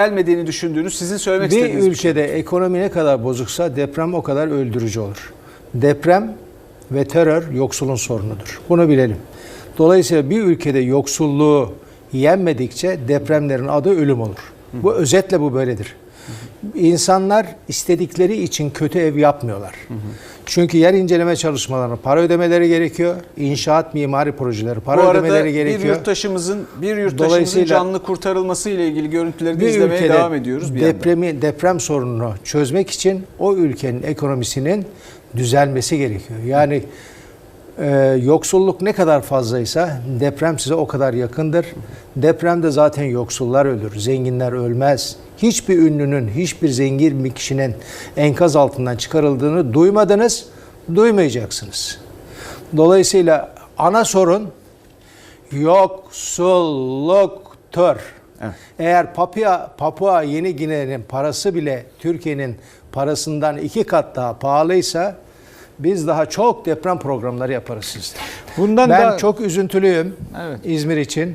gelmediğini düşündüğünüz sizin söylemek Bir istediğiniz bir şey. ülkede ekonomi ne kadar bozuksa deprem o kadar öldürücü olur. Deprem ve terör yoksulun sorunudur. Bunu bilelim. Dolayısıyla bir ülkede yoksulluğu yenmedikçe depremlerin adı ölüm olur. Bu özetle bu böyledir. İnsanlar istedikleri için kötü ev yapmıyorlar. Çünkü yer inceleme çalışmalarına para ödemeleri gerekiyor. İnşaat mimari projeleri para Bu arada ödemeleri bir gerekiyor. yurttaşımızın bir yurttaşımızın canlı kurtarılması ile ilgili görüntüleri de bir izlemeye devam ediyoruz bir yandan. depremi deprem sorununu çözmek için o ülkenin ekonomisinin düzelmesi gerekiyor. Yani e, yoksulluk ne kadar fazlaysa deprem size o kadar yakındır. Depremde zaten yoksullar ölür, zenginler ölmez. Hiçbir ünlünün, hiçbir zengin bir kişinin enkaz altından çıkarıldığını duymadınız, duymayacaksınız. Dolayısıyla ana sorun yoksulluktur. Evet. Eğer Papua, Papua Yeni Gine'nin parası bile Türkiye'nin parasından iki kat daha pahalıysa biz daha çok deprem programları yaparız sizde. Bundan ben da- çok üzüntülüyüm Evet. İzmir için.